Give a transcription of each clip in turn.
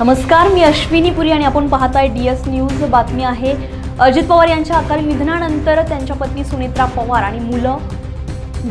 नमस्कार मी अश्विनी पुरी आणि आपण पाहताय डी एस न्यूज बातमी आहे. अजित पवार यांच्या अकाली निधनानंतर त्यांच्या पत्नी सुनेत्रा पवार आणि मुलं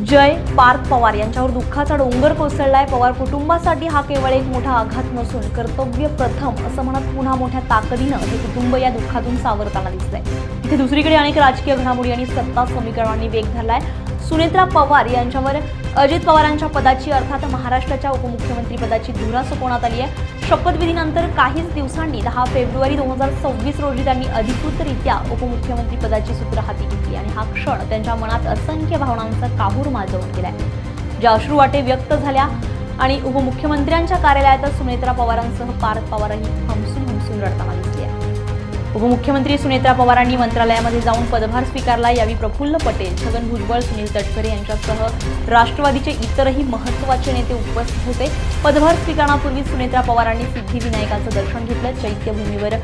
जय पार्थ पवार यांच्यावर दुःखाचा डोंगर कोसळलाय. पवार कुटुंबासाठी हा केवळ एक मोठा आघात नसून कर्तव्य प्रथम असं म्हणत पुन्हा मोठ्या ताकदीनं हे कुटुंब या दुःखातून सावरताना दिसतंय. इथे दुसरीकडे अनेक राजकीय घडामोडी आणि सत्ता समीकरणांनी वेग धरलाय. सुनेत्रा पवार यांच्यावर अजित पवारांच्या पदाची अर्थात महाराष्ट्राच्या उपमुख्यमंत्री पदाची धुरा सोपवण्यात आली आहे. शपथविधीनंतर काहीच दिवसांनी दहा फेब्रुवारी दोन हजार सव्वीस रोजी त्यांनी अधिकृतरित्या उपमुख्यमंत्री पदाची सूत्र हाती घेतली आणि हा क्षण त्यांच्या मनात असंख्य भावनांचा काहूर माजवून गेलाय. ज्या अश्रू वाटे व्यक्त झाल्या आणि उपमुख्यमंत्र्यांच्या कार्यालयात सुनेत्रा पवारांसह पार्थ पवारही हमसून हमसून रडताना उपमुख्यमंत्री सुनेत्रा पवारांनी मंत्रालयामध्ये जाऊन पदभार स्वीकारला यावेळी प्रफुल्ल पटेल छगन भुजबळ सुनील तटकरे यांच्यासह राष्ट्रवादीचे इतरही महत्त्वाचे नेते उपस्थित होते. पदभार स्वीकारण्यापूर्वी सुनेत्रा पवारांनी सिद्धिविनायकाचं दर्शन घेतलं. चैत्यभूमीवर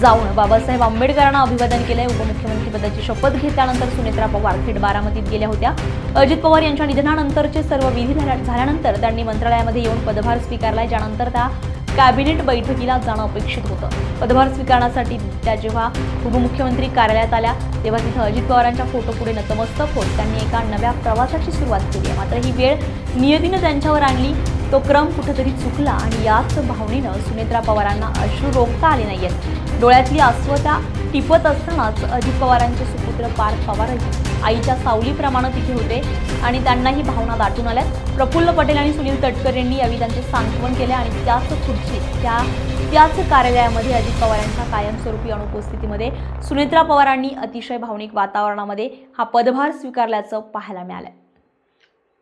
जाऊन बाबासाहेब आंबेडकरांना अभिवादन केलंय. उपमुख्यमंत्री पदाची शपथ घेतल्यानंतर सुनेत्रा पवार थेट बारामतीत गेल्या होत्या. अजित पवार यांच्या निधनानंतरचे सर्व विधी झाल्यानंतर त्यांनी मंत्रालयामध्ये येऊन पदभार स्वीकारलाय. ज्यानंतर त्या कॅबिनेट बैठकीला जाणं अपेक्षित होतं. पदभार स्वीकारण्यासाठी त्या जेव्हा उपमुख्यमंत्री कार्यालयात आल्या तेव्हा तिथं अजित पवारांच्या फोटोपुढे नतमस्तक होत. त्यांनी एका नव्या प्रवासाची सुरुवात केली आहे. मात्र ही वेळ नियतीनं त्यांच्यावर आणली. तो क्रम कुठेतरी चुकला आणि याच भावनेनं सुनेत्रा पवारांना अश्रू रोखता आले नाहीयेत. डोळ्यातली अस्वता टिपत असतानाच अजित पवारांचे सुपुत्र पार्थ पवारही आईच्या सावलीप्रमाणे तिथे होते. आणि त्यांना ही भावना दाटून आल्यात प्रफुल्ल पटेल आणि सुनील तटकर यांनी यावेळी त्यांचे सांत्वन केले आणि त्याच खुर्चीत त्या त्याच कार्यालयामध्ये अजित पवारांच्या कायमस्वरूपी अनुपस्थितीमध्ये सुनेत्रा पवारांनी अतिशय भावनिक वातावरणामध्ये हा पदभार स्वीकारल्याचं पाहायला मिळालं